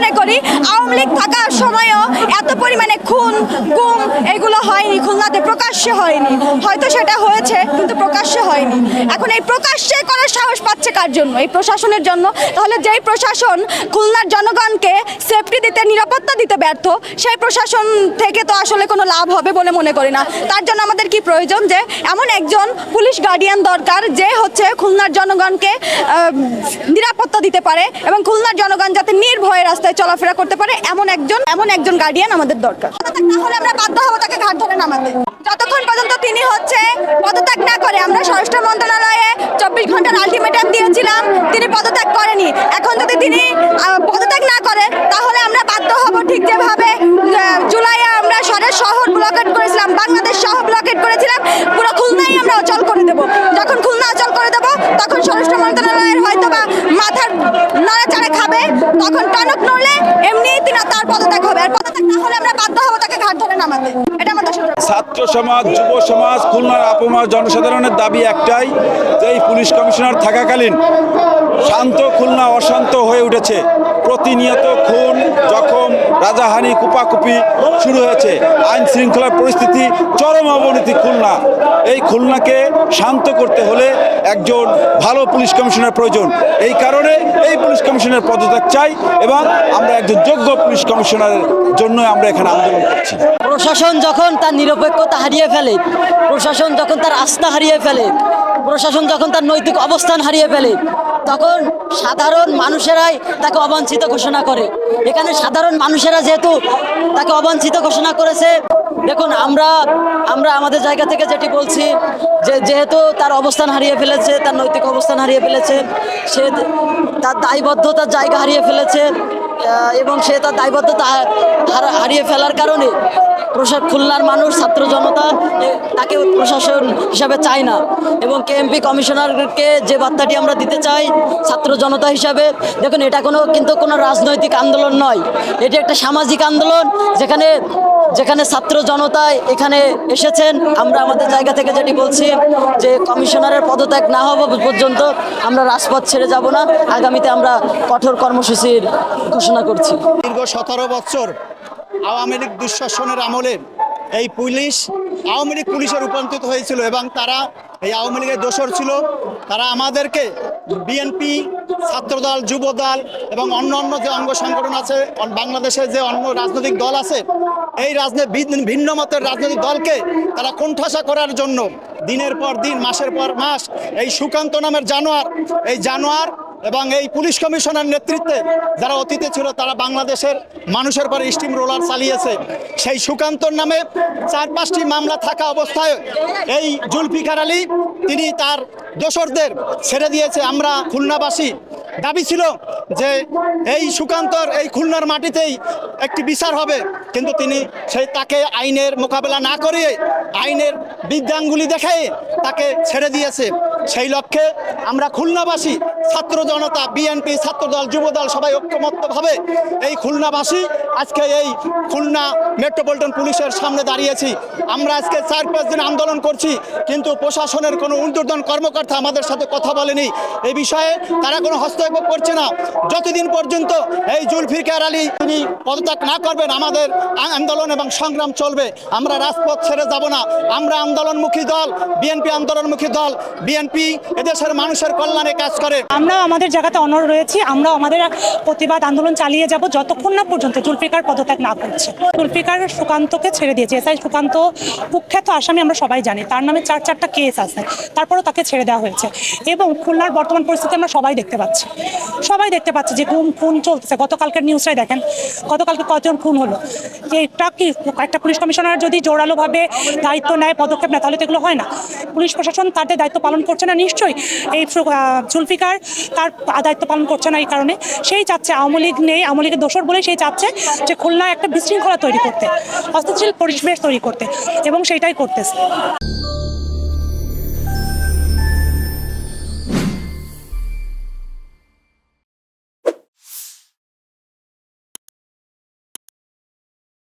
মনে করি, আওয়ামী লীগ থাকার সময়ও এত পরিমাণে খুন, গুম এগুলো হয়নি, খুলনাতে প্রকাশ্যে হয়নি। হয়তো সেটা হয়েছে, কিন্তু প্রকাশ্যে হয়নি। এখন এই প্রকাশ্যে করার সাহস পাচ্ছে কার জন্য? এই প্রশাসনের জন্য? তাহলে যেই প্রশাসন খুলনার জনগণকে সেফটি দিতে, নিরাপত্তা দিতে ব্যর্থ, সেই প্রশাসন থেকে তো আসলে কোনো লাভ হবে বলে মনে করি না। তার জন্য আমাদের কি প্রয়োজন যে, এমন একজন পুলিশ গার্ডিয়ান দরকার, যে হচ্ছে খুলনার জনগণকে নিরাপত্তা দিতে পারে এবং খুলনার জনগণ যাতে নির্ভয়ে রাস্তায় চলাফেরা করতে পারে, এমন একজন এমন একজন গার্ডিয়ান আমাদের দরকার। তাহলে আমরা বাধ্য হব তাকে ঘাট ধরে নামাতে। যতক্ষণ পর্যন্ত তিনি হচ্ছে পদত্যাগ না করে, আমরা স্বরাষ্ট্র মন্ত্রণালয়ে চব্বিশ ঘণ্টার আলটিমেটাম দিয়েছিলাম, তিনি পদত্যাগ করেনি। এখন যদি তিনি পদত্যাগ না করে তাহলে আমরা বাধ্য হব ঠিক যেভাবে আহ, জুলাইয়ে আমরা শহরের শহর ব্লকেট করেছিলাম বাংলাদেশ শহর ব্লকেট করেছিলাম পুরো খুলনাই আমরা অচল করে দেব যখন খুলনা অচল করে দেব তখন স্বরাষ্ট্র মন্ত্রণালয়ের হয়তো বা মাথার নড়াচড়ে খাবে তখন টনক নড়লে এমনি তিনি তার পদত্যাগ হবে আর পদত্যাগ না হলে আমরা বাধ্য হব তাকে ঘাট ধরে নামাতে ছাত্র সমাজ যুব সমাজ খুলনার আপমা জনসাধারণের দাবি একটাই যে এই পুলিশ কমিশনার থাকাকালীন শান্ত খুলনা অশান্ত হয়ে উঠেছে। প্রতিনিয়ত খুন জখম রাজাহানি কুপাকুপি শুরু হয়েছে। আইন শৃঙ্খলার পরিস্থিতি চরম অবনতি খুলনা। এই খুলনাকে শান্ত করতে হলে একজন ভালো পুলিশ কমিশনার প্রয়োজন। এই কারণে এই পুলিশ কমিশনের পদত্যাগ চাই এবং আমরা একজন যোগ্য পুলিশ কমিশনারের জন্য আমরা এখানে আন্দোলন করছি। প্রশাসন যখন তার নিরপেক্ষতা হারিয়ে ফেলে, প্রশাসন যখন তার আস্থা হারিয়ে ফেলে, প্রশাসন যখন তার নৈতিক অবস্থান হারিয়ে ফেলে, তখন সাধারণ মানুষেরাই তাকে অবাঞ্ছিত ঘোষণা করে। এখানে সাধারণ মানুষেরা যেহেতু তাকে অবাঞ্ছিত ঘোষণা করেছে, দেখুন আমরা আমরা আমাদের জায়গা থেকে যেটি বলছি যে যেহেতু তার অবস্থান হারিয়ে ফেলেছে, তার নৈতিক অবস্থান হারিয়ে ফেলেছে, সে তার দায়বদ্ধতার জায়গা হারিয়ে ফেলেছে এবং সে তার দায়বদ্ধতা হারা- হারিয়ে ফেলার কারণে প্রশা- খুলনার মানুষ, ছাত্র জনতা তাকে প্রশাসন হিসাবে চায় না। এবং কেএমপি কমিশনারকে যে বার্তাটি আমরা দিতে চাই ছাত্র জনতা হিসাবে, দেখুন এটা কোনো, কিন্তু কোনো রাজনৈতিক আন্দোলন নয়। এটি একটা সামাজিক আন্দোলন, যেখানে যেখানে ছাত্র জনতা এখানে এসেছেন। আমরা আমাদের জায়গা থেকে যেটি বলছি যে কমিশনারের পদত্যাগ না হওয়া পর্যন্ত আমরা রাজপথ ছেড়ে যাব না। আগামীতে আমরা কঠোর কর্মসূচির ঘোষণা করছি। দীর্ঘ সতেরো বছর আওয়ামী লীগ দুঃশাসনের আমলে এই পুলিশ, আওয়ামী লীগ পুলিশে রূপান্তরিত হয়েছিল এবং তারা এই আওয়ামী লীগের দোষর ছিল। তারা আমাদেরকে বিএনপি, ছাত্রদল, যুবদল এবং অন্য অন্য যে অঙ্গ সংগঠন আছে বাংলাদেশে যে অন্য রাজনৈতিক দল আছে, এই রাজনীতি ভিন্ন মতের রাজনৈতিক দলকে তারা কোণঠাসা করার জন্য দিনের পর দিন, মাসের পর মাস এই সুকান্ত নামের জানোয়ার, এই জানোয়ার এবং এই পুলিশ কমিশনার নেতৃত্বে যারা অতীতে ছিল, তারা বাংলাদেশের মানুষের পরে স্টিম রোলার চালিয়েছে। সেই সুকান্তর নামে চার, পাঁচটি মামলা থাকা অবস্থায় এই জুলফিকার আলী, তিনি তার দোসরদের ছেড়ে দিয়েছে। আমরা খুলনাবাসী দাবি ছিল যে এই সুকান্তর এই খুলনার মাটিতেই একটি বিচার হবে। কিন্তু তিনি সেই তাকে আইনের মোকাবেলা না করিয়ে আইনের বিদ্যাঙ্গুলি দেখে তাকে ছেড়ে দিয়েছে। সেই লক্ষ্যে আমরা খুলনাবাসী, ছাত্র জনতা, বিএনপি ছাত্রদল যুবদল সবাই ঐক্যমত্যভাবে এই খুলনাবাসী আজকে এই খুলনা মেট্রোপলিটন পুলিশের সামনে দাঁড়িয়েছি। আমরা আজকে চার পাঁচ দিন আন্দোলন করছি, কিন্তু প্রশাসনের কোনো ঊর্ধ্বতন কর্মকর্তা আমাদের সাথে কথা বলেনি। এই বিষয়ে তারা কোনো হস্তক্ষেপ করছে না। যতদিন পর্যন্ত এই জুলফিকার আলী তিনি পদত্যাগ না করবেন, আমাদের আন্দোলন এবং সংগ্রাম চলবে। আমরা রাজপথ ছেড়ে যাব না। আমরা আন্দোলনমুখী দল, বিএনপি আন্দোলনমুখী দল, বিএনপি এদেশের মানুষের কল্যাণে কাজ করে। আমরা আমাদের জায়গাতে অনর রয়েছি। আমরা আমাদের প্রতিবাদ আন্দোলন চালিয়ে যাব যতক্ষণ না পর্যন্ত জুলফিকার পদত্যাগ না করছে। জুলফিকার সুকান্তকে ছেড়ে দিয়েছে। এসআই সুকান্ত কুখ্যাত আসামি আমরা সবাই জানি। তার নামে চার চারটা কেস আছে। তারপরও তাকে ছেড়ে দেওয়া হয়েছে। এবং খুলনার বর্তমান পরিস্থিতি আমরা সবাই দেখতে পাচ্ছি। সবাই দেখতে পাচ্ছে যে খুন খুন চলতেছে। গতকালকের নিউজটাই দেখেন। গতকালকে কতজন খুন হলো? যে এটা কি, একটা পুলিশ কমিশনার যদি জোরালোভাবে দায়িত্ব নেয়, পদক্ষেপ নেয়, তাহলে তো এগুলো হয় না। পুলিশ প্রশাসন তাদের দায়িত্ব পালন করছে না, নিশ্চয়ই। এই জুলফিকার তার দায়িত্ব পালন করছে না এই কারণে। সেই চাচ্ছে আওয়ামী লীগ নেই, আওয়ামী লীগের দোষর বলেই সেই চাচ্ছে যে খুলনায় একটা বিশৃঙ্খলা তৈরি করতে অস্থিতিশীল পরিবেশ তৈরি করতে, এবং সেইটাই করতেছে।